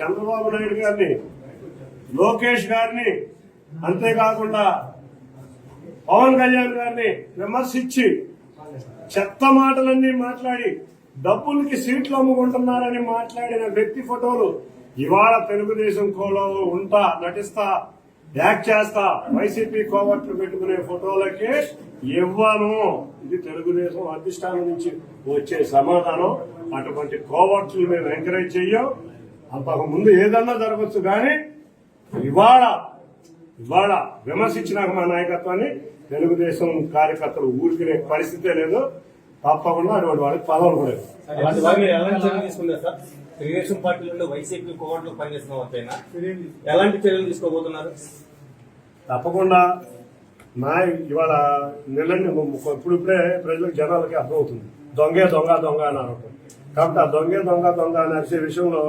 చంద్రబాబు నాయుడు గారిని లోకేష్ గారిని అంతేకాకుండా పవన్ కళ్యాణ్ గారిని విమర్శించి చెత్త మాటలన్నీ మాట్లాడి డబ్బులకి సీట్లు అమ్ముకుంటున్నారని మాట్లాడిన వ్యక్తి ఫోటోలు ఇవాళ తెలుగుదేశం కోలో ఉంటా నటిస్తా యాక్ట్ చేస్తా వైసీపీ కోవట్లు పెట్టుకునే ఫోటోలకి ఇవ్వను. ఇది తెలుగుదేశం అధిష్టానం నుంచి వచ్చే సమాధానం. అటువంటి కోవట్లు మేము ఎంకరేజ్ చెయ్యం. అంతకు ముందు ఏదన్నా జరగచ్చు కానీ ఇవాళ ఇవాళ విమర్శించినాక మా నాయకత్వాన్ని తెలుగుదేశం కార్యకర్తలు ఊరికినే పరిస్థితే లేదు. తప్పకుండా అటువంటి వాళ్ళకి పదవులు కూడా తెలుగుదేశం పార్టీ నుండి వైసీపీ కోవట్లు పనిచేస్తున్న ఎలాంటి చర్యలు తీసుకోబోతున్నారు? తప్పకుండా నా ఇవాళ నిలండి ఇప్పుడు ఇప్పుడే ప్రజలకు జనాలకి అర్థమవుతుంది. దొంగే దొంగ దొంగ అని కాబట్టి ఆ దొంగే దొంగ దొంగ అని విషయంలో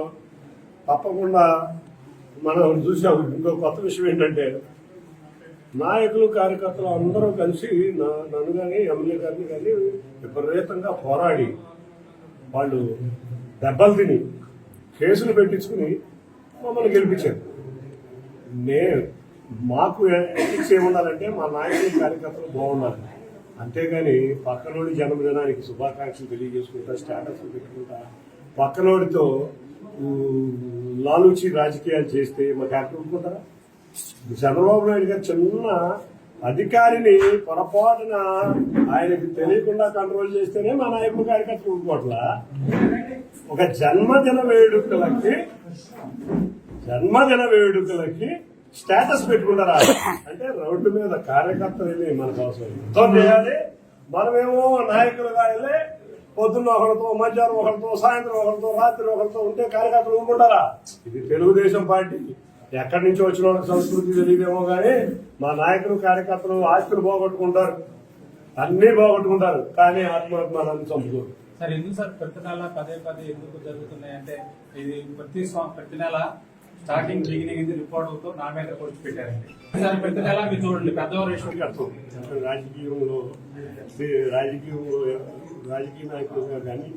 తప్పకుండా మనం చూసాం. ఇంకో కొత్త విషయం ఏంటంటే నాయకులు కార్యకర్తలు అందరూ కలిసి నా- నన్ను కానీ ఎమ్మెల్యే గారిని కానీ విపరీతంగా పోరాడి వాళ్ళు దెబ్బలు తిని కేసులు పెట్టించుకుని మమ్మల్ని గెలిపించారు. నేను మాకు ఎథిక్స్ ఏముండాలంటే మా నాయకులు కార్యకర్తలు బాగుండాలి అంతేగాని పక్కనోడి జన్మదినానికి శుభాకాంక్షలు తెలియజేసుకుంటా స్టేటస్ పెట్టుకుంటా పక్కనోడితో లాలూచి రాజకీయాలు చేస్తే మాకు హ్యాపీ ఊరుకుంటారా చంద్రబాబు నాయుడు గారు చిన్న అధికారిని పొరపాటున ఆయనకి తెలియకుండా కంట్రోల్ చేస్తేనే మా నాయకుడు కార్యకర్తలు ఊరుకోవట్లా ఒక జన్మదిన వేడుకలకి జన్మదిన వేడుకలకి స్టేటస్ పెట్టుకుంటారా? అంటే రోడ్డు మీద కార్యకర్తలు మనకు అవసరం యుద్ధం చేయాలి మనమేమో నాయకులుగా వెళ్ళి పొద్దున్న ఒకరితో మధ్యాహ్నం ఒకరితో సాయంత్రం ఒకరితో రాత్రి ఒకరితో ఉంటే కార్యకర్తలు ఊరుకుంటారా? ఇది తెలుగుదేశం పార్టీ. ఎక్కడి నుంచి వచ్చిన సంస్కృతి తెలియదేమో కానీ మా నాయకులు కార్యకర్తలు ఆస్తులు పోగొట్టుకుంటారు. అన్ని పోగొట్టుకుంటారు. కానీ ఆత్మాభిమానాన్ని చంపుకోరు సార్ ఎందుకు సార్ ప్రతి నెల పదే పదే ఎందుకు జరుగుతున్నాయి? అంటే ఇది ప్రతి ప్రతి నెల స్టార్టింగ్ బిగినింగ్ ఇది రిపోర్ట్ అవుతూ నా మీద కొడుకు పెట్టారండి. సార్ నెల మీరు చూడండి పెద్దవారు విషయం అర్థం రాజకీయంలో రాజకీయంలో రాజకీయ నాయకులుగా కానీ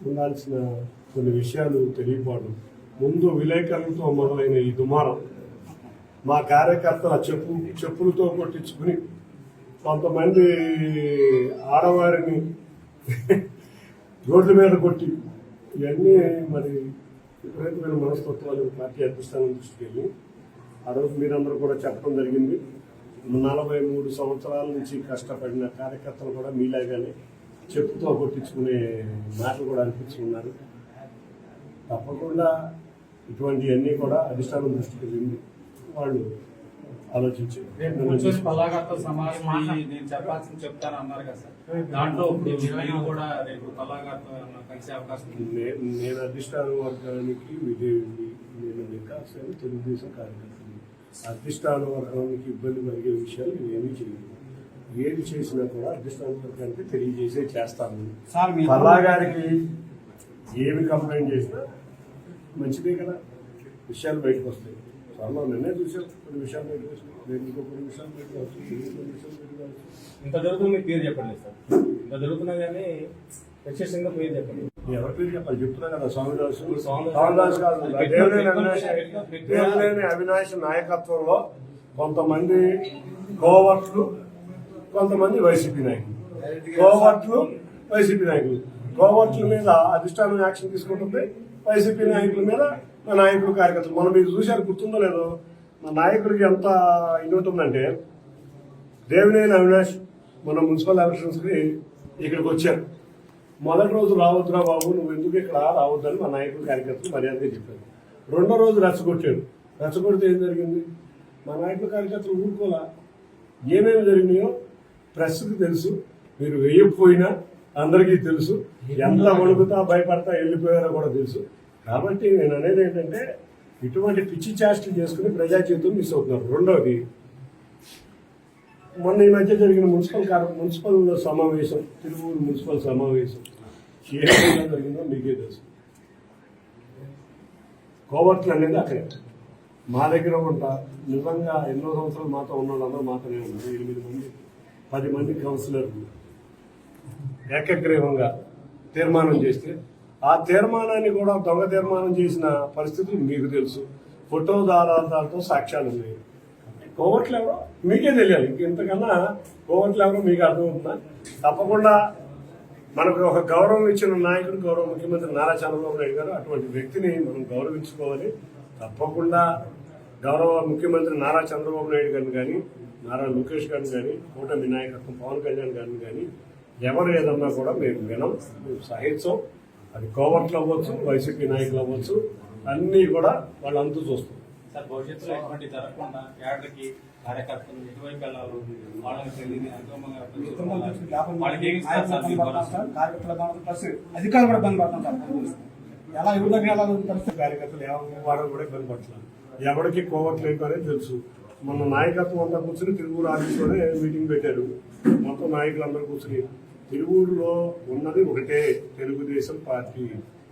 ఉండాల్సిన కొన్ని విషయాలు తెలియకపోవడం ముందు విలేకరులతో మొదలైన ఈ దుమారం మా కార్యకర్తల చెప్పు చెప్పులతో కొట్టించుకుని కొంతమంది ఆడవారిని రోడ్ల మీద కొట్టి ఇవన్నీ మరి విపరీతమైన మనస్తత్వాలు పార్టీ అధిష్టానం దృష్టికి వెళ్ళి. ఆ రోజు మీరందరూ కూడా చెప్పడం జరిగింది. నలభై మూడు సంవత్సరాల నుంచి కష్టపడిన కార్యకర్తలు కూడా మీలాగానే చెప్పుతో కొట్టించుకునే మాటలు కూడా అనిపించుకున్నారు తప్పకుండా ఇటువంటివన్నీ కూడా అధిష్టానం దృష్టికి వెళ్ళింది వాళ్ళు ఆలోచించి. కూర్చొని సమాజం నేను చెప్పాల్సింది చెప్తాను అన్నారు కదా సార్. దాంట్లో మీరు కూడా రేపు పల్లాగత్త కలిసే అవకాశం నేను అధిష్టాన వర్గానికి విజయుడిని నేను నికాసైన తెలుగుదేశం కార్యకర్తని. అధిష్టాన వర్గానికి ఇబ్బంది కలిగే విషయాలు నేను ఏమీ చేయను. ఏది చేసినా కూడా అధిష్టాన వర్గానికి తెలియజేసే చేస్తాను. పల్లా గారికి ఏమి కంప్లైంట్ చేసినా మంచిదే కదా. విషయాలు బయటకు వస్తాయి. చాలా నిన్నే చూసాం కొన్ని విషయాలు రేపు ఇంకో కొన్ని విషయాలు కొన్ని విషయాలు ఇంత జరుగుతుంది మీకు పేరు చెప్పండి సార్. ఇంత జరుగుతున్నా కానీ ప్రత్యక్షంగా పేరు చెప్పండి. ఎవరి పేరు చెప్పాలి? చెప్తున్నా కదా స్వామిదాసు స్వామిదాసు. కాదు. అవినాష్ నాయకత్వంలో కొంతమంది కోవట్లు కొంతమంది వైసీపీ నాయకులు. కోవట్లు వైసీపీ నాయకులు. కోవట్ల మీద అధిష్టానం యాక్షన్ తీసుకుంటుంది వైసీపీ నాయకుల మీద మా నాయకులు కార్యకర్తలు. మనం మీరు చూశారు గుర్తుందో లేదో మా నాయకుడికి ఎంత ఇది ఉంటుందంటే దేవినేని అవినాష్ మన మున్సిపల్ ఎలక్షన్స్కి ఇక్కడికి వచ్చారు. మొదటి రోజు రావద్దురా బాబు నువ్వు ఎందుకు ఇక్కడ రావద్దని మా నాయకులు కార్యకర్తలు మర్యాదగా చెప్పారు. రెండో రోజు రెచ్చగొట్టారు. రెచ్చగొడితే ఏం జరిగింది? మా నాయకుల కార్యకర్తలు ఊరుకోలా? ఏమేమి జరిగినాయో ప్రెస్కి తెలుసు మీరు వేయకపోయినా అందరికీ తెలుసు ఎంత వణుకుతా భయపడతా వెళ్ళిపోయారో కూడా తెలుసు. కాబట్టి నేను అనేది ఏంటంటే ఇటువంటి పిచ్చి చేష్టలు చేసుకుని ప్రజా జీవితం మిస్ అవుతున్నారు. రెండవది మొన్న ఈ మధ్య జరిగిన మున్సిపల్ కార్- మున్సిపల్ సమావేశం తిరువూరు మున్సిపల్ సమావేశం ఏ విధంగా జరిగిందో మీకే తెలుసు. కోవర్ట్లు అనేది అక్కడే. మా దగ్గర ఉంటా నిజంగా ఎన్నో సంవత్సరాలు మాతో ఉన్న వాళ్ళందరూ మాతోనే ఉన్నారు. ఎనిమిది మంది పది మంది కౌన్సిలర్లు. ఏకగ్రీవంగా తీర్మానం చేస్తే ఆ తీర్మానాన్ని కూడా దొంగ తీర్మానం చేసిన పరిస్థితులు మీకు తెలుసు. ఫోటో ఆధారాలతో సాక్ష్యాలు ఉన్నాయి. కోవట్లు ఎవరో? మీకే తెలియాలి. ఇంతకన్నా కోవట్లు ఎవరో మీకు అర్థమవుతుందా? తప్పకుండా మనకు ఒక గౌరవం ఇచ్చిన నాయకుడు గౌరవ ముఖ్యమంత్రి నారా చంద్రబాబు నాయుడు గారు అటువంటి వ్యక్తిని మనం గౌరవించుకోవాలి. తప్పకుండా గౌరవ ముఖ్యమంత్రి నారా చంద్రబాబు నాయుడు గారిని కానీ నారా లోకేష్ గారిని కానీ కూటమి నాయకత్వం పవన్ కళ్యాణ్ గారిని కానీ ఎవరు ఏదన్నా కూడా మేము వినం మేము సహించం. అది కోవర్ట్లు అవ్వచ్చు వైసీపీ నాయకులు అవ్వచ్చు అన్నీ కూడా వాళ్ళు అంతు చూస్తాం సార్ భవిష్యత్తులో ఎటువంటి జరగకుండా క్యాడర్కి కార్యకర్తలు ఎటువైపు వెళ్ళాలి వాళ్ళకి తెలియదు? అధికారులు కూడా ఇబ్బంది పడుతుంటారు ఎలా ఎవరి దగ్గర ఎలా పరిస్థితి కార్యకర్తలు ఎవరు వాడు కూడా ఇబ్బంది పడుతున్నారు. ఎవరికి కోవట్లేదు అనేది తెలుసు. మొన్న నాయకత్వం అంతా కూర్చుని తిరువూరు ఆఫీస్లోనే మీటింగ్ పెట్టారు. మొత్తం నాయకులందరూ కూర్చుని తిరువూరులో ఉన్నది ఒకటే తెలుగుదేశం పార్టీ.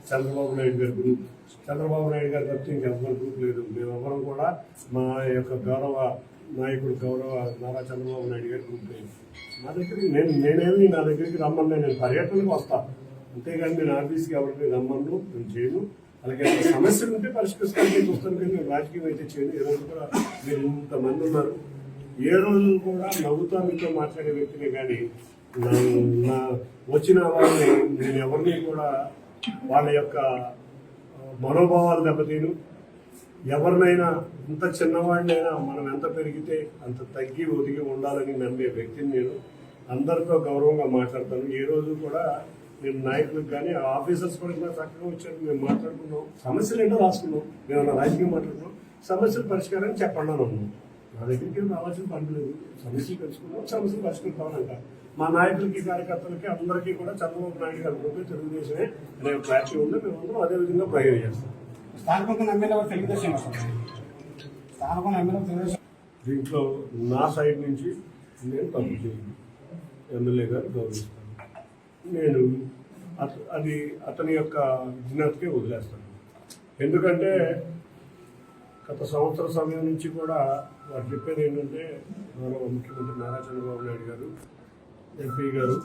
చంద్రబాబు నాయుడు గారి గ్రూప్. చంద్రబాబు నాయుడు గారి తప్పితే ఇంకెవ్వరి గ్రూప్ లేదు. మేమెవ్వరం కూడా మా యొక్క గౌరవ నాయకుడు గౌరవ నారా చంద్రబాబు నాయుడు గారి గ్రూప్ లేదు. నా దగ్గరికి నేను నేనేమి నా దగ్గరికి రమ్మని నేను పర్యటనకు వస్తాను అంతేగాని నేను ఆఫీస్కి ఎవరికి రమ్మను నేను చేయను. అలాగే సమస్యలు ఉంటే పరిష్కరిస్తానికి చూస్తాను కానీ నేను రాజకీయం అయితే చేయను. ఈ రోజు కూడా మీరు ఇంతమంది ఉన్నారు. ఏ రోజు కూడా నవ్వుతా మీతో మాట్లాడే వ్యక్తిని కానీ నా- నా వచ్చిన వాళ్ళని నేను ఎవరిని కూడా వాళ్ళ యొక్క మనోభావాలు దెబ్బతీను ఎవరినైనా ఇంత చిన్నవాడినైనా మనం ఎంత పెరిగితే అంత తగ్గి ఒదిగి ఉండాలని నమ్మే వ్యక్తిని నేను. అందరితో గౌరవంగా మాట్లాడతాను. ఏ రోజు కూడా నేను నాయకులకు కానీ ఆ ఆఫీసర్స్ కూడా ఇలా చక్కగా వచ్చారు. మేము మాట్లాడుకున్నాం. సమస్యలు ఏంటో రాసుకున్నాం. మేము రాజకీయం మాట్లాడుకున్నాం. సమస్యల పరిష్కారం చెప్పండి అన్నాము నా దగ్గరికి ఏం రావాల్సిన పని లేదు. సమస్యలు తెలుసుకున్నాం. సమస్యలు పరిష్కరిస్తామంట మా నాయకులకి కార్యకర్తలకి అందరికీ కూడా చంద్రబాబు నాయుడు గారి గ్రూపే తెలుగుదేశమే అనే క్లారిటీ ఉంది. మేము అందరం అదే విధంగా ప్రయోగం చేస్తాం. స్థానికంగా ఎమ్మెల్యే వారు తెలుగుదేశం వస్తారు. స్థానికంగా ఎమ్మెల్యే తెలుగుదేశం. దీంట్లో నా సైడ్ నుంచి నేను తప్పు చేయను. ఎమ్మెల్యే గారు గౌరవిస్తాను నేను అది అతని యొక్క విజ్ఞతకే వదిలేస్తాను. ఎందుకంటే గత సంవత్సర సమయం నుంచి కూడా వారు చెప్పేది ఏంటంటే గౌరవ ముఖ్యమంత్రి నారా చంద్రబాబు నాయుడు గారు ఎంపీ గారు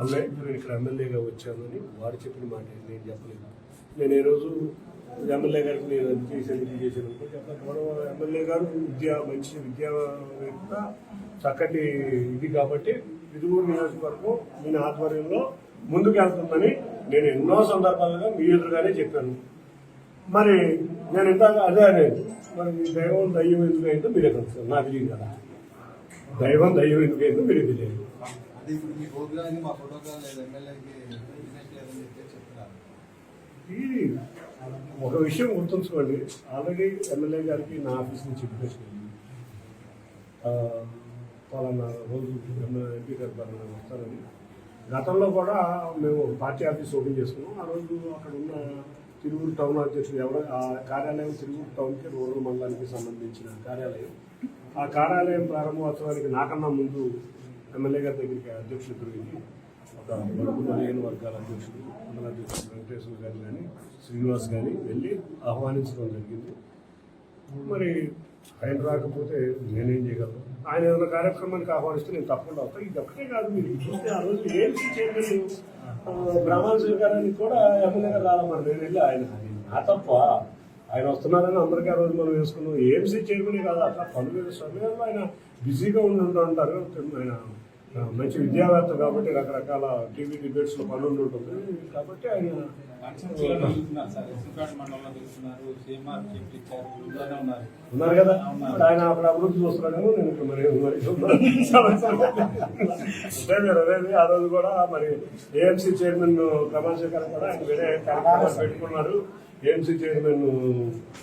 అమ్మాయి నేను ఇక్కడ ఎమ్మెల్యేగా వచ్చానని వారు చెప్పిన మాట నేను చెప్పలేదు. నేను ఈరోజు ఎమ్మెల్యే గారికి నేను అది చేశాను ఇది చేశాను గౌరవ ఎమ్మెల్యే గారు విద్యా మంచి విద్యావేత్త చక్కటి ఇది కాబట్టి విదుగూరు నియోజకవర్గం నేను ఆధ్వర్యంలో ముందుకు వెళ్తుందని నేను ఎన్నో సందర్భాలుగా మీ ఎదురుగానే చెప్పాను. మరి నేను ఇందాక అదే అనేది మరి మీ దైవం దయ్యం ఎందుకు అయిందో మీరే కలుస్తారు నాకు తెలియదు కదా. దైవం దయ్యం ఎందుకు అయిందో మీరే తెలియదు. అది ఇప్పుడు మీ ప్రోగ్రామ్ మా ప్రోటోకాల్ లేదు ఎమ్మెల్యేకి బిజినెస్ లేదని చెప్పి చెప్తున్నారు. ఇది ఒక విషయం గుర్తుంచుకోండి. ఆల్రెడీ ఎమ్మెల్యే గారికి నా ఆఫీస్ నుంచి ఇన్విటేషన్ ఉంది పలానా రోజు ఎంపీ గారు పలానా వస్తారని. గతంలో కూడా మేము పార్టీ ఆఫీస్ ఓపెన్ చేసుకున్నాం. ఆ రోజు అక్కడ ఉన్న తిరువురు టౌన్ అధ్యక్షుడు ఎవరు ఆ కార్యాలయం తిరువురు టౌన్కి రూరల్ మండలానికి సంబంధించిన కార్యాలయం. ఆ కార్యాలయం ప్రారంభోత్సవానికి నాకన్నా ముందు ఎమ్మెల్యే గారి దగ్గరికి అధ్యక్షుడు తిరిగి ఒక బడుగు వర్గాల అధ్యక్షులు మండల అధ్యక్షులు వెంకటేశ్వర గారు కానీ శ్రీనివాస్ కానీ వెళ్ళి ఆహ్వానించడం జరిగింది. మరి ఆయన రాకపోతే నేనేం చేయగలను? ఆయన ఏదైనా కార్యక్రమానికి ఆహ్వానిస్తే నేను తప్పకుండా అవుతాను ఇది ఒక్కటే కాదు మీరు చూస్తే ఆ రోజు ఏఎంసీ చైర్మన్ బ్రహ్మాన్ స్వీకారానికి కూడా ఎమ్మెల్యే గారు రాలన్నారు నేను వెళ్ళి ఆయన నా తప్ప? ఆయన వస్తున్నారని అందరికీ ఆ రోజు మనం వేసుకున్నాం. ఏఎంసీ చైర్మన్ కాదు. అట్లా పనులు సమయంలో ఆయన బిజీగా ఉండి ఉంటా ఉంటారు ఆయన మంచి విద్యావేత్త కాబట్టి రకరకాల టీవీ డిబేట్స్లో పనులు ఉంటుంది. కాబట్టి ఆయన ఉన్నారు. ఉన్నారు కదా? ఆయన అక్కడ అభివృద్ధి చూస్తున్నాడేమో నేను ఇక్కడ మరి మరి అనేది ఆ రోజు కూడా మరి ఏఎంసీ చైర్మన్ ప్రమాణ కూడా ఆయన వేరే కార్యక్రమాలు పెట్టుకున్నారు. AMC chairman